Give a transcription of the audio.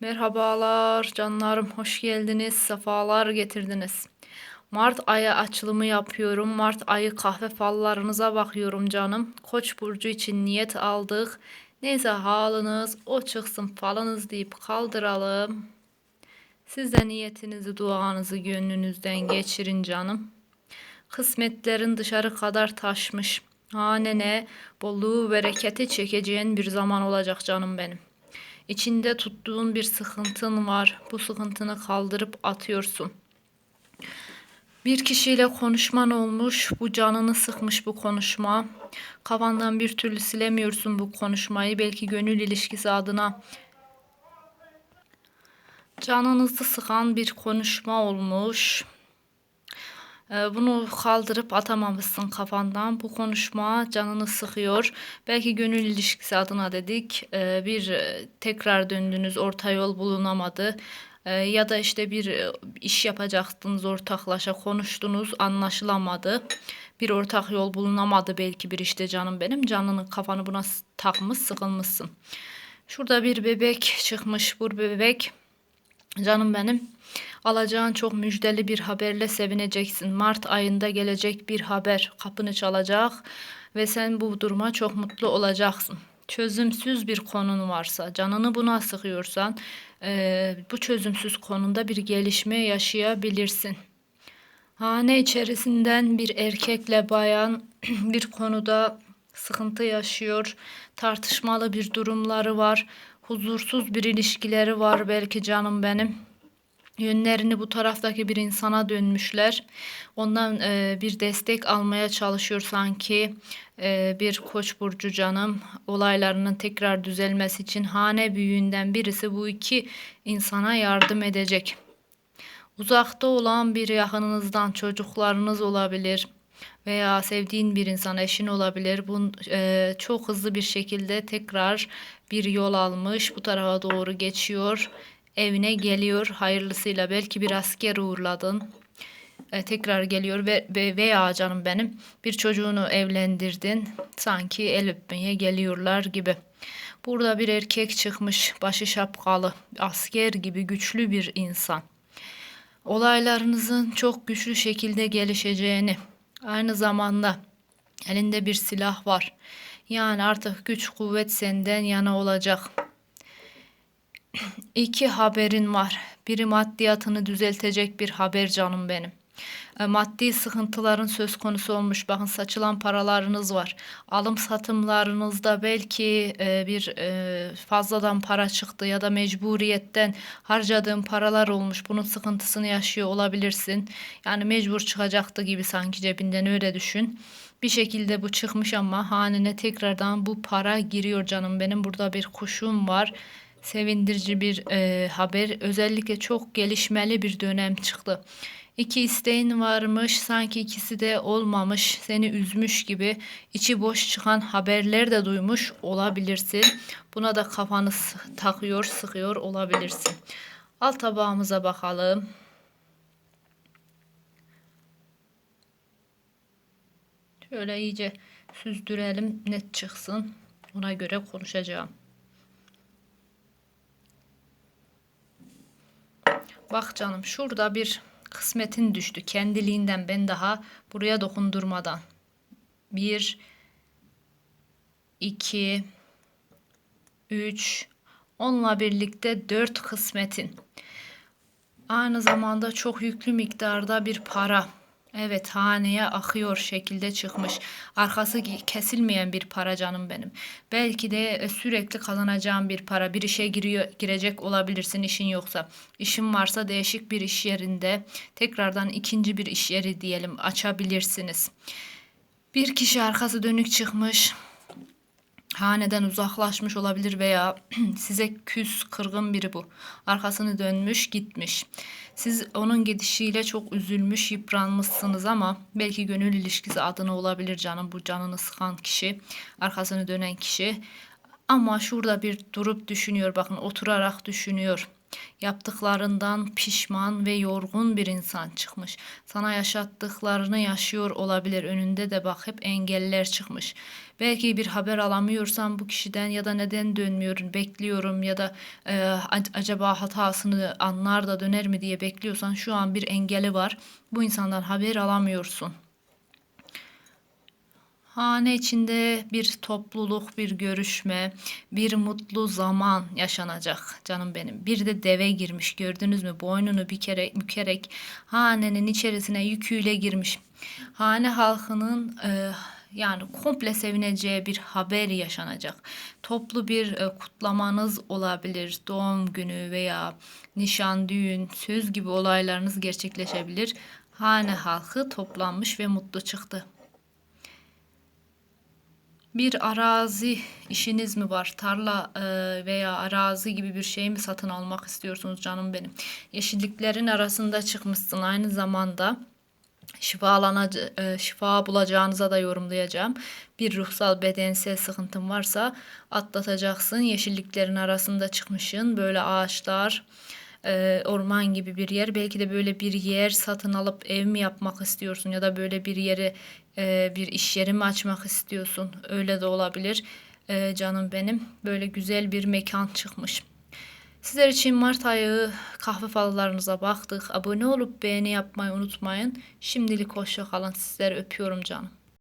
Merhabalar canlarım, hoş geldiniz, sefalar getirdiniz. Mart ayı açılımı yapıyorum. Mart ayı kahve fallarınıza bakıyorum canım. Koç burcu için niyet aldık. Neyse halınız o çıksın falınız deyip kaldıralım. Siz de niyetinizi, duanızı gönlünüzden geçirin canım. Kısmetlerin dışarı kadar taşmış. Hanene bolluğu, bereketi çekeceğin bir zaman olacak canım benim. İçinde tuttuğun bir sıkıntın var. Bu sıkıntını kaldırıp atıyorsun. Bir kişiyle konuşman olmuş. Bu canını sıkmış bu konuşma. Kafandan bir türlü silemiyorsun bu konuşmayı. Belki gönül ilişkisi adına canınızı sıkan bir konuşma olmuş. Ee, Bunu kaldırıp atamamışsın kafandan. Bu konuşma canını sıkıyor. Belki gönül ilişkisi adına dedik. Ee, Bir e, tekrar döndünüz, orta yol bulunamadı. Ee, Ya da işte bir e, iş yapacaktınız, ortaklaşa konuştunuz, anlaşılamadı. Bir ortak yol bulunamadı belki bir işte canım benim. Canını kafanı buna takmış, sıkılmışsın. Şurada bir bebek çıkmış. Bu bebek Canım benim, alacağın çok müjdeli bir haberle sevineceksin. Mart ayında gelecek bir haber kapını çalacak ve sen bu duruma çok mutlu olacaksın. Çözümsüz bir konun varsa, canını buna sıkıyorsan, eee, bu çözümsüz konunda bir gelişme yaşayabilirsin. Hane içerisinden bir erkekle bayan bir konuda sıkıntı yaşıyor. Tartışmalı bir durumları var. Huzursuz bir ilişkileri var belki canım benim. Yönlerini bu taraftaki bir insana dönmüşler. Ondan e, bir destek almaya çalışıyor sanki e, bir koç burcu canım. Olaylarının tekrar düzelmesi için hane büyüğünden birisi bu iki insana yardım edecek. Uzakta olan bir yakınınızdan çocuklarınız olabilir veya sevdiğin bir insan eşin olabilir. Bu e, çok hızlı bir şekilde tekrar bir yol almış bu tarafa doğru geçiyor. Evine geliyor hayırlısıyla belki bir asker uğurladın. E, tekrar geliyor ve, ve veya canım benim bir çocuğunu evlendirdin. Sanki el öpmeye geliyorlar gibi. Burada bir erkek çıkmış, başı şapkalı, asker gibi güçlü bir insan olaylarınızın çok güçlü şekilde gelişeceğini, aynı zamanda elinde bir silah var. Yani artık güç kuvvet senden yana olacak. İki haberin var. Biri maddiyatını düzeltecek bir haber canım benim. E, Maddi sıkıntıların söz konusu olmuş. Bakın saçılan paralarınız var. Alım satımlarınızda belki e, bir e, fazladan para çıktı ya da mecburiyetten harcadığın paralar olmuş. Bunun sıkıntısını yaşıyor olabilirsin. Yani mecbur çıkacaktı gibi sanki cebinden öyle düşün. Bir şekilde bu çıkmış ama hanene tekrardan bu para giriyor canım benim. Burada bir kuşum var sevindirici bir e, haber. Özellikle çok gelişmeli bir dönem çıktı. İki isteğin varmış, sanki ikisi de olmamış, seni üzmüş gibi içi boş çıkan haberler de duymuş olabilirsin. Buna da kafanı takıyor, sıkıyor olabilirsin. Alt tabağımıza bakalım. Şöyle iyice süzdürelim, net çıksın. Ona göre konuşacağım. Bak canım şurada bir kısmetin düştü kendiliğinden ben daha buraya dokundurmadan. Bir, iki, üç, onunla birlikte dört kısmetin. Aynı zamanda çok yüklü miktarda bir para. Evet haneye akıyor şekilde çıkmış. Arkası kesilmeyen bir para canım benim. Belki de e, sürekli kazanacağın bir para. Bir işe giriyor, girecek olabilirsin işin yoksa. İşin varsa değişik bir iş yerinde tekrardan ikinci bir iş yeri diyelim açabilirsiniz. Bir kişi arkası dönük çıkmış haneden uzaklaşmış olabilir veya size küs, kırgın biri bu. Arkasını dönmüş, gitmiş. Siz onun gidişiyle çok üzülmüş, yıpranmışsınız ama belki gönül ilişkisi adına olabilir canım bu canını sıkan kişi, arkasını dönen kişi. Ama şurada bir durup düşünüyor bakın oturarak düşünüyor. Yaptıklarından pişman ve yorgun bir insan çıkmış. Sana yaşattıklarını yaşıyor olabilir. Önünde de bak hep engeller çıkmış. Belki bir haber alamıyorsan bu kişiden ya da neden dönmüyorum bekliyorum ya da e, ac- acaba hatasını anlar da döner mi diye bekliyorsan şu an bir engeli var. Bu insandan haber alamıyorsun. Hane içinde bir topluluk, bir görüşme, bir mutlu zaman yaşanacak canım benim. Bir de deve girmiş gördünüz mü? Boynunu bükerek, bükerek hanenin içerisine yüküyle girmiş. Hane halkının e, yani komple sevineceği bir haber yaşanacak. Toplu bir e, kutlamanız olabilir. Doğum günü veya nişan, düğün, söz gibi olaylarınız gerçekleşebilir. Hane halkı toplanmış ve mutlu çıktı. Bir arazi işiniz mi var? Tarla e, veya arazi gibi bir şey mi satın almak istiyorsunuz canım benim? Yeşilliklerin arasında çıkmışsın aynı zamanda şifalanacı, e, şifa bulacağınıza da yorumlayacağım. Bir ruhsal bedensel sıkıntın varsa atlatacaksın. Yeşilliklerin arasında çıkmışsın. Böyle ağaçlar, e, orman gibi bir yer. Belki de böyle bir yer satın alıp ev mi yapmak istiyorsun ya da böyle bir yeri e, bir iş yeri mi açmak istiyorsun? Öyle de olabilir. E, canım benim böyle güzel bir mekan çıkmış. Sizler için Mart ayı kahve falılarınıza baktık. Abone olup beğeni yapmayı unutmayın. Şimdilik hoşça kalın. Sizleri öpüyorum canım.